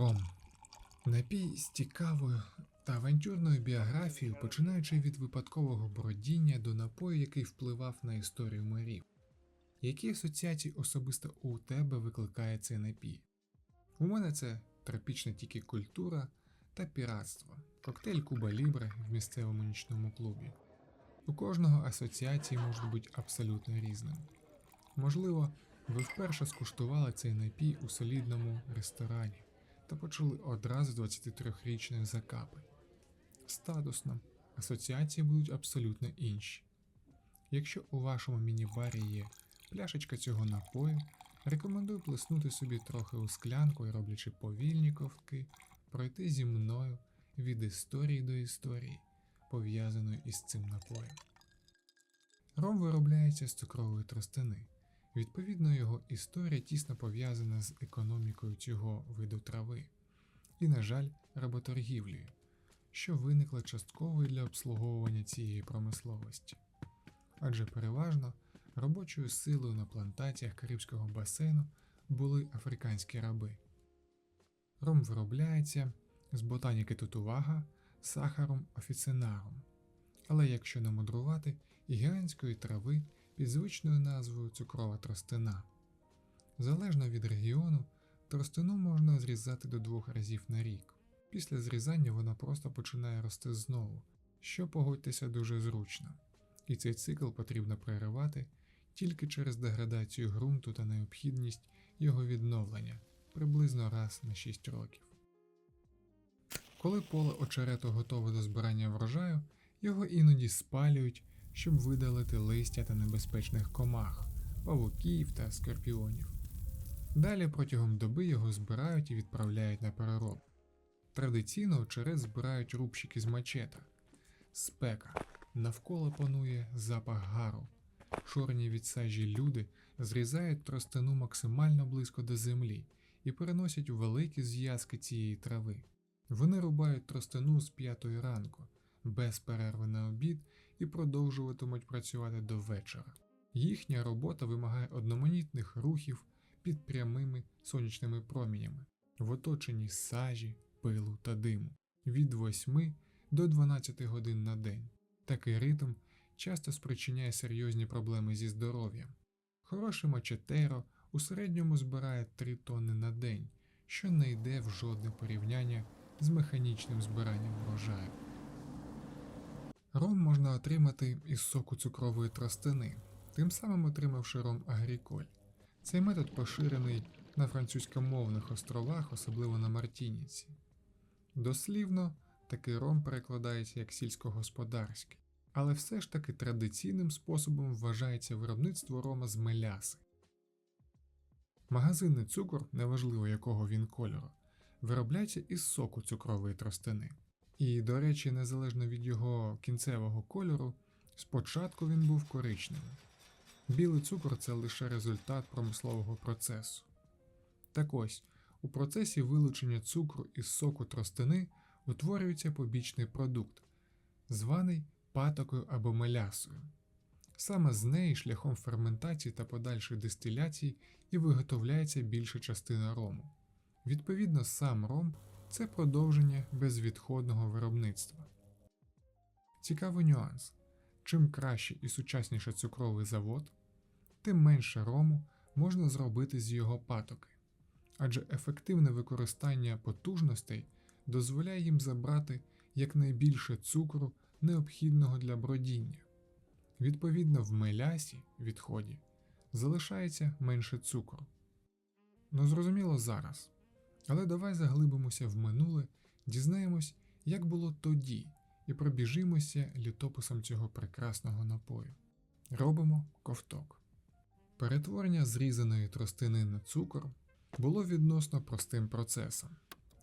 Ром. Напій з цікавою та авантюрною біографією, починаючи від випадкового бродіння до напою, який впливав на історію морів. Які асоціації особисто у тебе викликає цей напій? У мене це тропічна тільки культура та піратство, коктейль Куба Лібре в місцевому нічному клубі. У кожного асоціації можуть бути абсолютно різними. Можливо, ви вперше скуштували цей напій у солідному ресторані та почули одразу 23-річної закапи. Статусно асоціації будуть абсолютно інші. Якщо у вашому міні-барі є пляшечка цього напою, рекомендую плеснути собі трохи у склянку і роблячи повільні ковтки, пройти зі мною від історії до історії, пов'язаної із цим напоєм. Ром виробляється з цукрової тростини. Відповідно, його історія тісно пов'язана з економікою цього виду трави і, на жаль, работоргівлею, що виникла частково для обслуговування цієї промисловості. Адже переважно робочою силою на плантаціях Карибського басейну були африканські раби. Ром виробляється з ботаніки тутувага, сахаром офіцинаром, але якщо не мудрувати, гігантської трави під звичною назвою цукрова тростина. Залежно від регіону, тростину можна зрізати до двох разів на рік. Після зрізання вона просто починає рости знову, що погодьтеся дуже зручно, і цей цикл потрібно переривати тільки через деградацію ґрунту та необхідність його відновлення приблизно раз на 6 років. Коли поле очерету готове до збирання врожаю, його іноді спалюють, щоб видалити листя та небезпечних комах, павуків та скорпіонів. Далі протягом доби його збирають і відправляють на перероб. Традиційно очерет збирають рубщики з мачета, спека, навколо панує запах гару. Чорні від сажі люди зрізають тростину максимально близько до землі і переносять великі зв'язки цієї трави. Вони рубають тростину з п'ятої ранку, без перерви на обід і продовжуватимуть працювати до вечора. Їхня робота вимагає одноманітних рухів під прямими сонячними промінями, в оточенні сажі, пилу та диму від 8 до 12 годин на день. Такий ритм часто спричиняє серйозні проблеми зі здоров'ям. Хороший мачетеро у середньому збирає 3 тонни на день, що не йде в жодне порівняння з механічним збиранням врожаю. Ром можна отримати із соку цукрової тростини, тим самим отримавши ром агріколь. Цей метод поширений на французькомовних островах, особливо на Мартініці. Дослівно, такий ром перекладається як сільськогосподарський, але все ж таки традиційним способом вважається виробництво рома з меляси. Магазинний цукор, неважливо якого він кольору, виробляється із соку цукрової тростини. І, до речі, незалежно від його кінцевого кольору, спочатку він був коричневим. Білий цукор це лише результат промислового процесу. Так ось, у процесі вилучення цукру із соку тростини утворюється побічний продукт, званий патокою або мелясою. Саме з неї шляхом ферментації та подальшої дистиляції і виготовляється більша частина рому. Відповідно, сам ром це продовження безвідходного виробництва. Цікавий нюанс: чим краще і сучасніше цукровий завод, тим менше рому можна зробити з його патоки, адже ефективне використання потужностей дозволяє їм забрати якнайбільше цукру, необхідного для бродіння. Відповідно, в мелясі відході залишається менше цукру. Ну зрозуміло зараз. Але давай заглибимося в минуле, дізнаємось, як було тоді, і пробіжимося літописом цього прекрасного напою. Робимо ковток. Перетворення зрізаної тростини на цукор було відносно простим процесом.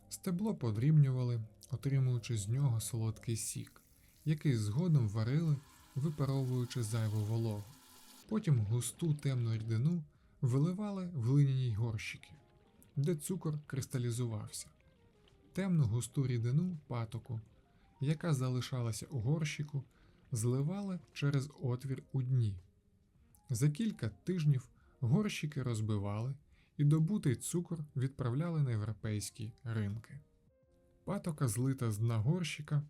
Стебло подрібнювали, отримуючи з нього солодкий сік, який згодом варили, випаровуючи зайву вологу. Потім густу темну рідину виливали в глиняні горщики де цукор кристалізувався, темну густу рідину патоку, яка залишалася у горщику, зливали через отвір у дні. За кілька тижнів горщики розбивали і добутий цукор відправляли на європейські ринки. Патока, злита з дна горщика,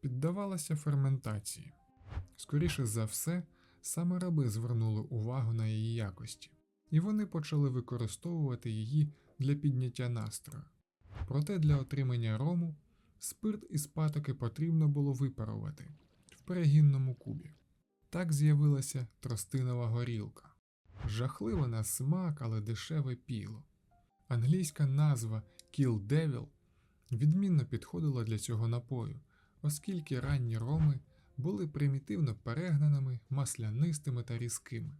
піддавалася ферментації. Скоріше за все, саме раби звернули увагу на її якості, і вони почали використовувати її для підняття настрою. Проте для отримання рому спирт із патоки потрібно було випарувати в перегінному кубі. Так з'явилася тростинова горілка. Жахливе на смак, але дешеве піло. Англійська назва Kill Devil відмінно підходила для цього напою, оскільки ранні роми були примітивно перегнаними, маслянистими та різкими.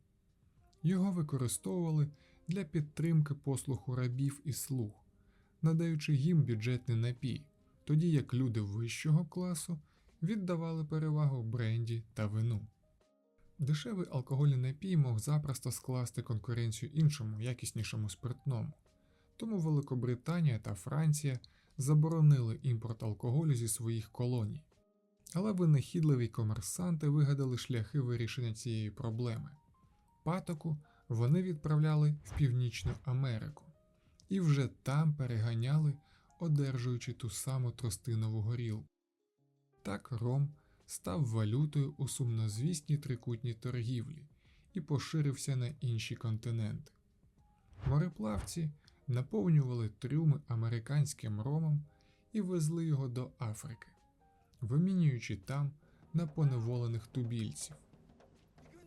Його використовували для підтримки послуху рабів і слуг, надаючи їм бюджетний напій, тоді як люди вищого класу віддавали перевагу бренді та вину. Дешевий алкогольний напій мог запросто скласти конкуренцію іншому, якіснішому спиртному. Тому Великобританія та Франція заборонили імпорт алкоголю зі своїх колоній. Але винахідливі комерсанти вигадали шляхи вирішення цієї проблеми. Патоку вони відправляли в Північну Америку і вже там переганяли, одержуючи ту саму тростинову горілку. Так ром став валютою у сумнозвісній трикутній торгівлі і поширився на інші континенти. Мореплавці наповнювали трюми американським ромом і везли його до Африки, вимінюючи там на поневолених тубільців.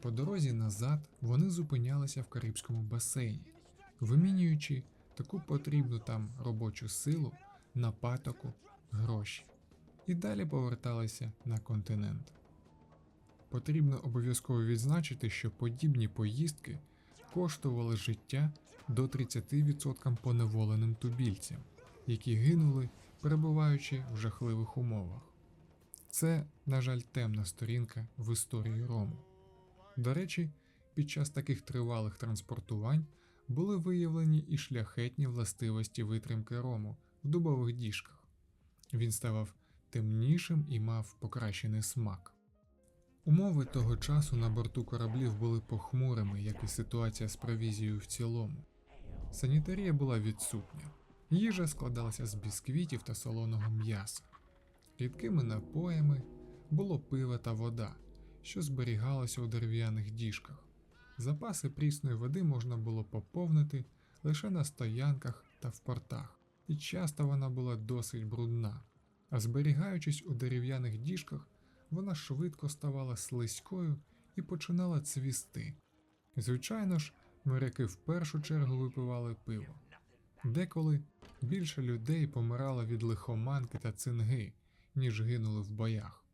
По дорозі назад вони зупинялися в Карибському басейні, вимінюючи таку потрібну там робочу силу на патоку гроші, і далі поверталися на континент. Потрібно обов'язково відзначити, що подібні поїздки коштували життя до 30% поневоленим тубільцям, які гинули, перебуваючи в жахливих умовах. Це, на жаль, темна сторінка в історії Рому. До речі, під час таких тривалих транспортувань були виявлені і шляхетні властивості витримки рому в дубових діжках. Він ставав темнішим і мав покращений смак. Умови того часу на борту кораблів були похмурими, як і ситуація з провізією в цілому. Санітарія була відсутня. Їжа складалася з бісквітів та солоного м'яса. Рідкими напоями було пиво та вода, що зберігалося у дерев'яних діжках. Запаси прісної води можна було поповнити лише на стоянках та в портах, і часто вона була досить брудна, а зберігаючись у дерев'яних діжках, вона швидко ставала слизькою і починала цвісти. Звичайно ж, моряки в першу чергу випивали пиво. Деколи більше людей помирало від лихоманки та цинги, ніж гинули в боях.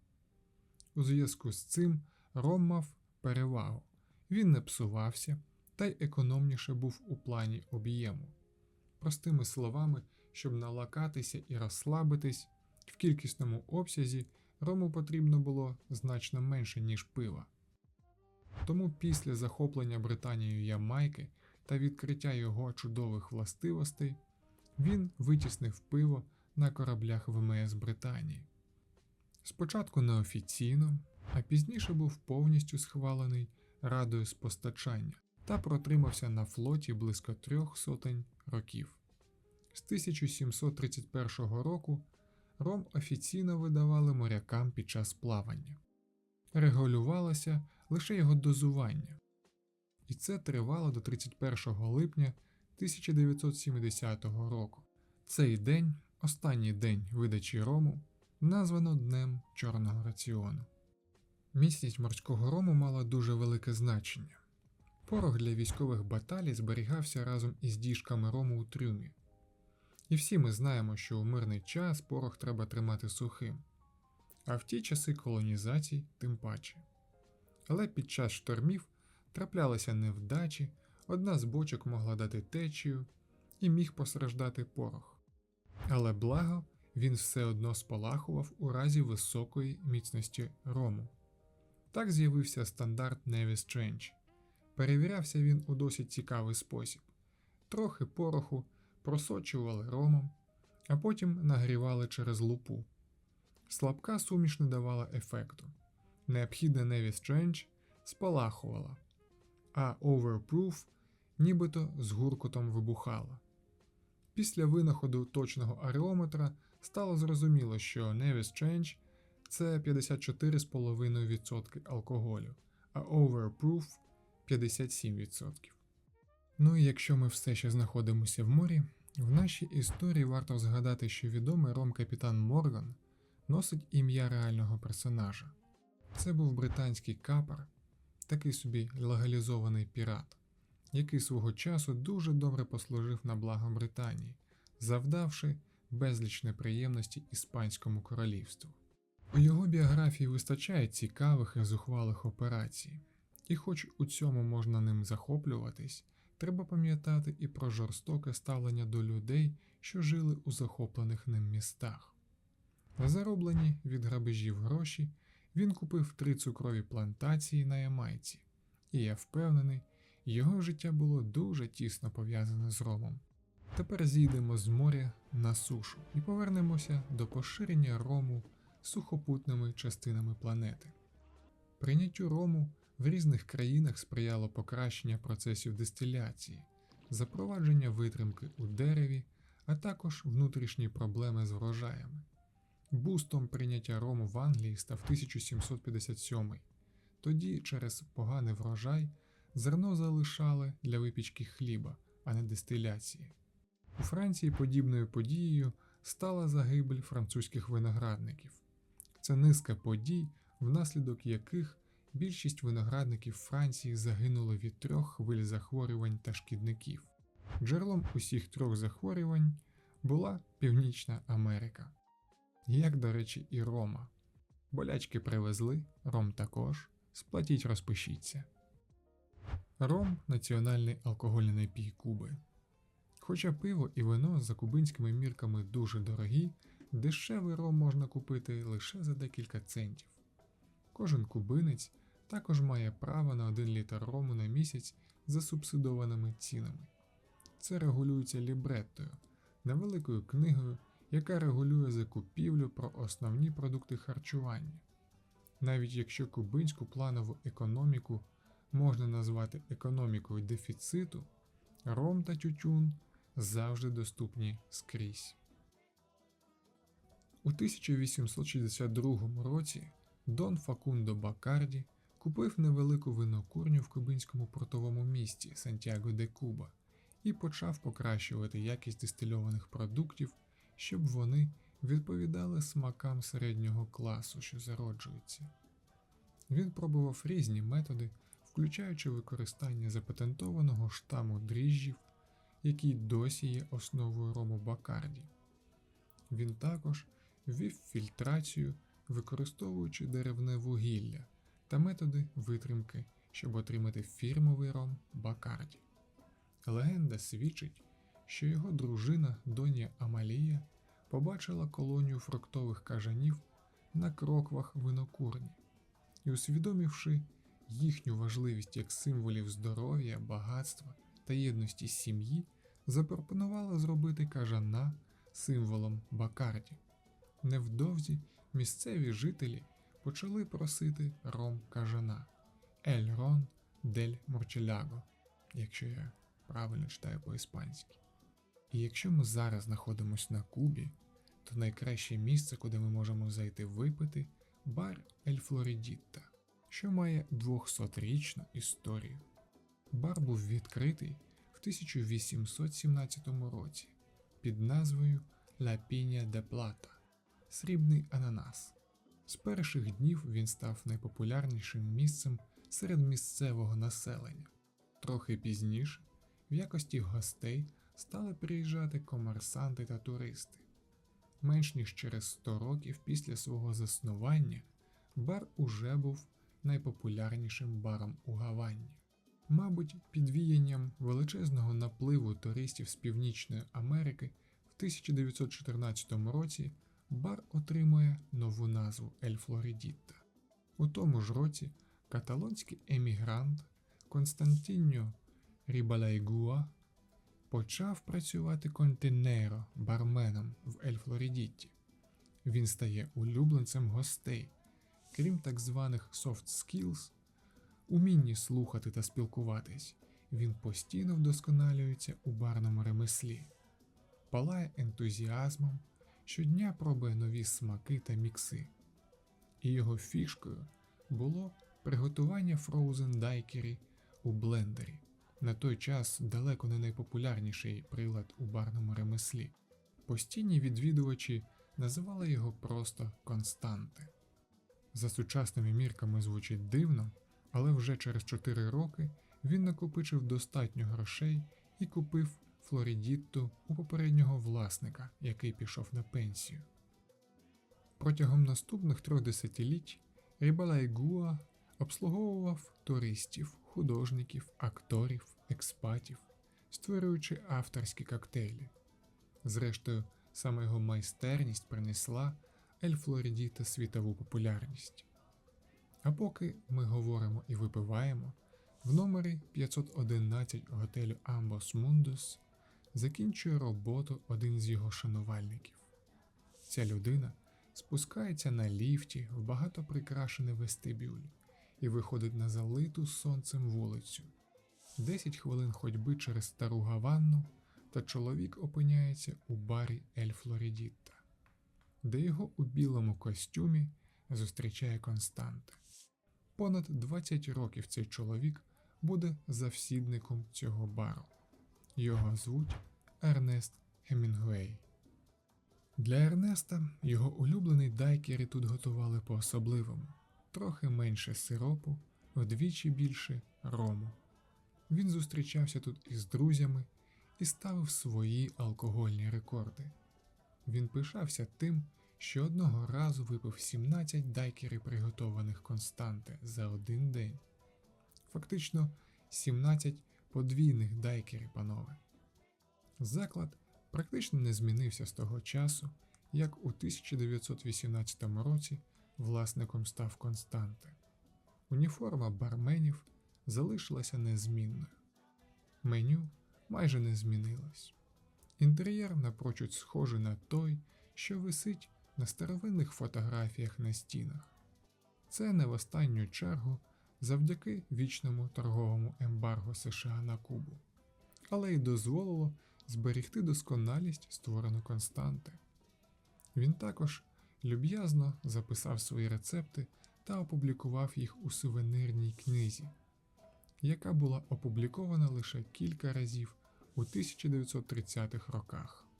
У зв'язку з цим ром мав перевагу, він не псувався та й економніше був у плані об'єму. Простими словами, щоб налакатися і розслабитись, в кількісному обсязі рому потрібно було значно менше, ніж пива. Тому після захоплення Британією Ямайки та відкриття його чудових властивостей він витіснив пиво на кораблях ВМС Британії. Спочатку неофіційно, а пізніше був повністю схвалений радою з постачання та протримався на флоті близько трьох сотень років. З 1731 року ром офіційно видавали морякам під час плавання, регулювалося лише його дозування, і це тривало до 31 липня 1970 року. Цей день, останній день видачі рому, названо Днем Чорного раціону. Міцність морського рому мала дуже велике значення. Порох для військових баталій зберігався разом із діжками рому у трюмі. І всі ми знаємо, що у мирний час порох треба тримати сухим, а в ті часи колонізацій тим паче. Але під час штормів траплялися невдачі, одна з бочок могла дати течію і міг постраждати порох. Але благо він все одно спалахував у разі високої міцності рому. Так з'явився стандарт Navy Strange. Перевірявся він у досить цікавий спосіб. Трохи пороху просочували ромом, а потім нагрівали через лупу. Слабка суміш не давала ефекту. Необхідна Navy Strange спалахувала, а Overproof нібито з гуркотом вибухала. Після винаходу точного ареометра стало зрозуміло, що Nevis Change – це 54,5% алкоголю, а Overproof 57%. Ну і якщо ми все ще знаходимося в морі, в нашій історії варто згадати, що відомий ром капітан Морган носить ім'я реального персонажа. Це був британський капер, такий собі легалізований пірат, який свого часу дуже добре послужив на благо Британії, завдавши безліч неприємності Іспанському королівству. У його біографії вистачає цікавих і зухвалих операцій, і хоч у цьому можна ним захоплюватись, треба пам'ятати і про жорстоке ставлення до людей, що жили у захоплених ним містах. Зароблені від грабежів гроші він купив три цукрові плантації на Ямайці, і я впевнений, його життя було дуже тісно пов'язане з ромом. Тепер зійдемо з моря на сушу і повернемося до поширення рому сухопутними частинами планети. Прийняттю рому в різних країнах сприяло покращення процесів дистиляції, запровадження витримки у дереві, а також внутрішні проблеми з врожаями. Бустом прийняття рому в Англії став 1757. Тоді, через поганий врожай, зерно залишали для випічки хліба, а не дистиляції. У Франції подібною подією стала загибель французьких виноградників. Це низка подій, внаслідок яких більшість виноградників Франції загинули від трьох хвиль захворювань та шкідників. Джерелом усіх трьох захворювань була Північна Америка. Як, до речі, і Рома. Болячки привезли, ром також. Сплатіть, розпишіться. Ром національний алкогольний напій Куби. Хоча пиво і вино за кубинськими мірками дуже дорогі, дешевий ром можна купити лише за декілька центів. Кожен кубинець також має право на 1 літр рому на місяць за субсидованими цінами. Це регулюється лібреттою, невеликою книгою, яка регулює закупівлю про основні продукти харчування. Навіть якщо кубинську планову економіку можна назвати економікою дефіциту, ром та тютюн завжди доступні скрізь. У 1862 році Дон Факундо Бакарді купив невелику винокурню в кубинському портовому місті Сантьяго де Куба і почав покращувати якість дистильованих продуктів, щоб вони відповідали смакам середнього класу, що зароджуються. Він пробував різні методи, включаючи використання запатентованого штаму дріжджів, який досі є основою рому Бакарді. Він також ввів фільтрацію, використовуючи деревне вугілля та методи витримки, щоб отримати фірмовий ром Бакарді. Легенда свідчить, що його дружина Донія Амалія побачила колонію фруктових кажанів на кроквах винокурні і, усвідомивши їхню важливість як символів здоров'я, багатства та єдності сім'ї, запропонувала зробити кажана символом Бакарді. Невдовзі місцеві жителі почали просити ром кажана Ель Рон дель Морчеляго, якщо я правильно читаю по-іспанськи. І якщо ми зараз знаходимося на Кубі, то найкраще місце, куди ми можемо зайти випити, бар Ель Флоридітта, що має 200-річну історію. Бар був відкритий в 1817 році під назвою La Piña de Plata Срібний ананас. З перших днів він став найпопулярнішим місцем серед місцевого населення. Трохи пізніше, в якості гостей стали приїжджати комерсанти та туристи. Менш ніж через 100 років після свого заснування бар уже був найпопулярнішим баром у Гавані. Мабуть, під віянням величезного напливу туристів з Північної Америки в 1914 році бар отримує нову назву Ель Флоридітта. У тому ж році каталонський емігрант Константіньо Рібалайгуа почав працювати континеро барменом в Ель Флоридітті. Він стає улюбленцем гостей, крім так званих soft skills, умінні слухати та спілкуватись. він постійно вдосконалюється у барному ремеслі, палає ентузіазмом, щодня пробує нові смаки та мікси. І його фішкою було приготування фроузен дайкері у блендері. На той час далеко не найпопулярніший прилад у барному ремеслі. Постійні відвідувачі називали його просто константи. За сучасними мірками звучить дивно, але вже через 4 роки він накопичив достатньо грошей і купив Флорідітту у попереднього власника, який пішов на пенсію. Протягом наступних трьох десятиліть Рібалайгуа обслуговував туристів, художників, акторів, експатів, створюючи авторські коктейлі. Зрештою, саме його майстерність принесла Ель Флоридіта світову популярність. А поки ми говоримо і випиваємо, в номері 511 готелю Амбос Мундус закінчує роботу один з його шанувальників. Ця людина спускається на ліфті в багато прикрашений вестибюль і виходить на залиту сонцем вулицю. Десять хвилин ходьби через стару гаванну, та чоловік опиняється у барі Ель Флоридітта, де його у білому костюмі зустрічає Константа. Понад 20 років цей чоловік буде завсідником цього бару. Його звуть Ернест Хемінгуей. Для Ернеста його улюблений дайкері тут готували по-особливому, трохи менше сиропу, вдвічі більше рому. Він зустрічався тут із друзями і ставив свої алкогольні рекорди. Він пишався тим, що одного разу випив 17 дайкерів приготованих константи за один день. Фактично 17 подвійних дайкерів, панове. Заклад практично не змінився з того часу, як у 1918 році власником став Константе. Уніформа барменів залишилася незмінною. Меню майже не змінилось. Інтер'єр напрочуд схожий на той, що висить на старовинних фотографіях на стінах. Це не в останню чергу завдяки вічному торговому ембарго США на Кубу, але й дозволило зберігти досконалість створену константи. Він також люб'язно записав свої рецепти та опублікував їх у сувенирній книзі, яка була опублікована лише кілька разів у 1930-х роках.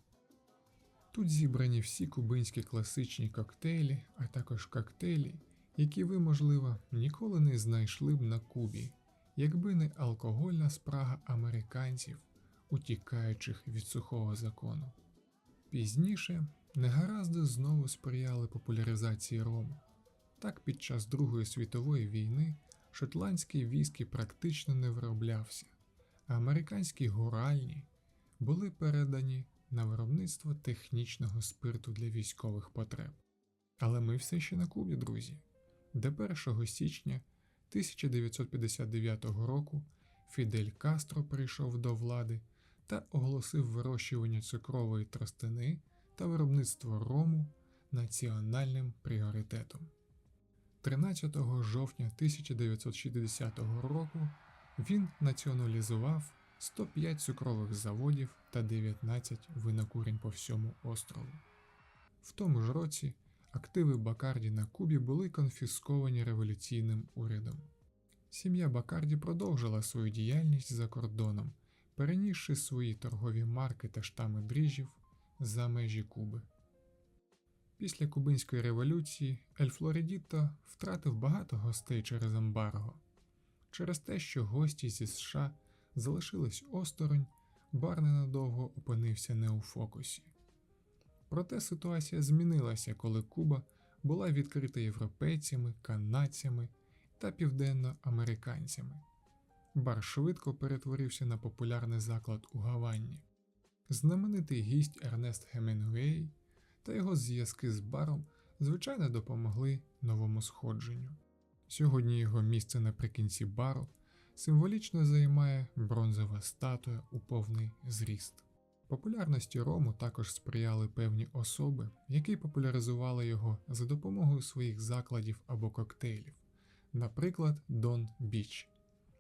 Тут зібрані всі кубинські класичні коктейлі, а також коктейлі, які ви, можливо, ніколи не знайшли б на Кубі, якби не алкогольна спрага американців, утікаючих від сухого закону. Пізніше негаразди знову сприяли популяризації рому. Так під час Другої світової війни шотландський віскі практично не вироблявся, а американські гуральні були передані на виробництво технічного спирту для військових потреб. Але ми все ще на Кубі, друзі, де 1 січня 1959 року Фідель Кастро прийшов до влади та оголосив вирощування цукрової тростини та виробництво рому національним пріоритетом. 13 жовтня 1960 року він націоналізував 105 цукрових заводів та 19 винокурень по всьому острову. В тому ж році активи Бакарді на Кубі були конфісковані революційним урядом. Сім'я Бакарді продовжила свою діяльність за кордоном, перенісши свої торгові марки та штами дріжджів за межі Куби. Після Кубинської революції Ель Флоридіто втратив багато гостей через ембарго. Через те, що гості зі США залишились осторонь, бар ненадовго опинився не у фокусі. Проте ситуація змінилася, коли Куба була відкрита європейцями, канадцями та південноамериканцями. Бар швидко перетворився на популярний заклад у Гаванні. Знаменитий гість Ернест Хемінгуей та його зв'язки з баром звичайно допомогли новому сходженню. Сьогодні його місце наприкінці бару символічно займає бронзова статуя у повний зріст. Популярності рому також сприяли певні особи, які популяризували його за допомогою своїх закладів або коктейлів, наприклад, Дон Біч,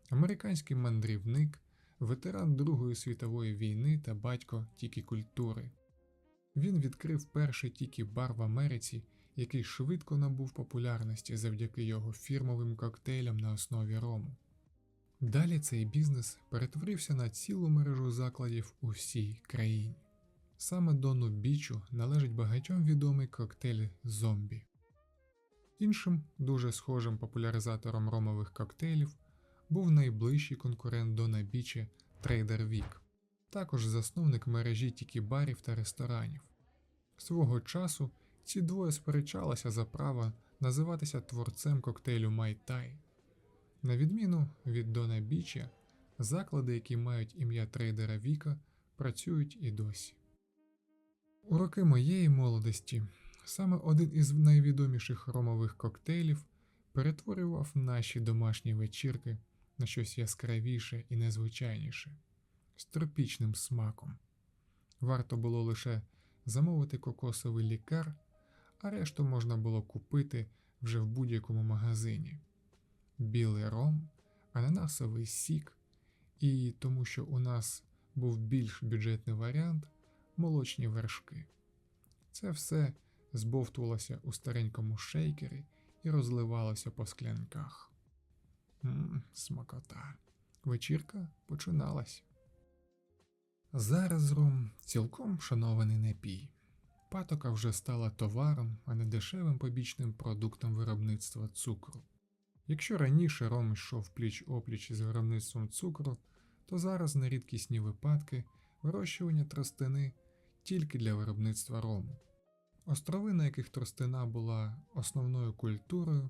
американський мандрівник ветеран Другої світової війни та батько тікі культури. Він відкрив перший тікі бар в Америці, який швидко набув популярності завдяки його фірмовим коктейлям на основі рому. Далі цей бізнес перетворився на цілу мережу закладів у всій країні. Саме Дону Бічу належить багатьом відомий коктейль зомбі. Іншим дуже схожим популяризатором ромових коктейлів був найближчий конкурент Дона Бічі Трейдер Вік, також засновник мережі тікі-барів та ресторанів. Свого часу ці двоє сперечалися за право називатися творцем коктейлю Майтай. На відміну від Дона Біча, заклади, які мають ім'я трейдера Віка, працюють і досі. У роки моєї молодості саме один із найвідоміших ромових коктейлів перетворював наші домашні вечірки на щось яскравіше і незвичайніше, з тропічним смаком. Варто було лише замовити кокосовий лікар, а решту можна було купити вже в будь-якому магазині. Білий ром, ананасовий сік, і тому що у нас був більш бюджетний варіант молочні вершки. Це все збовтувалося у старенькому шейкері і розливалося по склянках. Мм, смакота. Вечірка починалась. Зараз ром цілком шанований напій. Патока вже стала товаром, а не дешевим побічним продуктом виробництва цукру. Якщо раніше ром йшов пліч опліч із виробництвом цукру, то зараз на рідкісні випадки вирощування тростини тільки для виробництва рому. Острови, на яких тростина була основною культурою,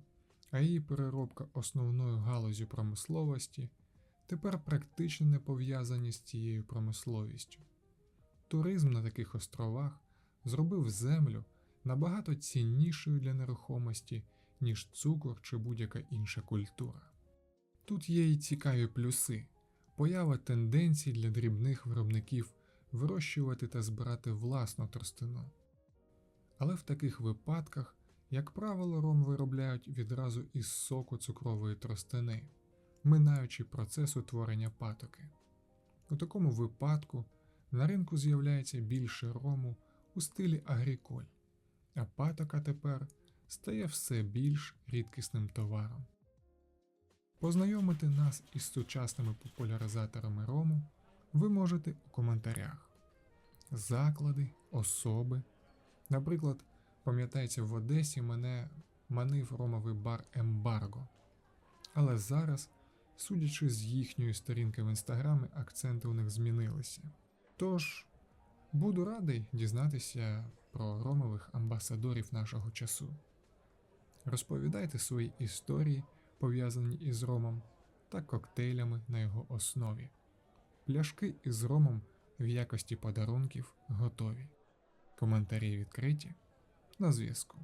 а її переробка основною галузю промисловості, тепер практично не пов'язані з цією промисловістю. Туризм на таких островах зробив землю набагато ціннішою для нерухомості, ніж цукор чи будь-яка інша культура. Тут є й цікаві плюси, поява тенденцій для дрібних виробників вирощувати та збирати власну тростину. Але в таких випадках, як правило, ром виробляють відразу із соку цукрової тростини, минаючи процес утворення патоки. У такому випадку на ринку з'являється більше рому у стилі агріколь, а патока тепер стає все більш рідкісним товаром. Познайомити нас із сучасними популяризаторами рому ви можете у коментарях. Заклади, особи. Наприклад, пам'ятається, в Одесі мене манив ромовий бар Ембарго. Але зараз, судячи з їхньої сторінки в інстаграмі, акценти у них змінилися. Тож, буду радий дізнатися про ромових амбасадорів нашого часу. Розповідайте свої історії, пов'язані із ромом, та коктейлями на його основі. Пляшки із ромом в якості подарунків готові. Коментарі відкриті на зв'язку.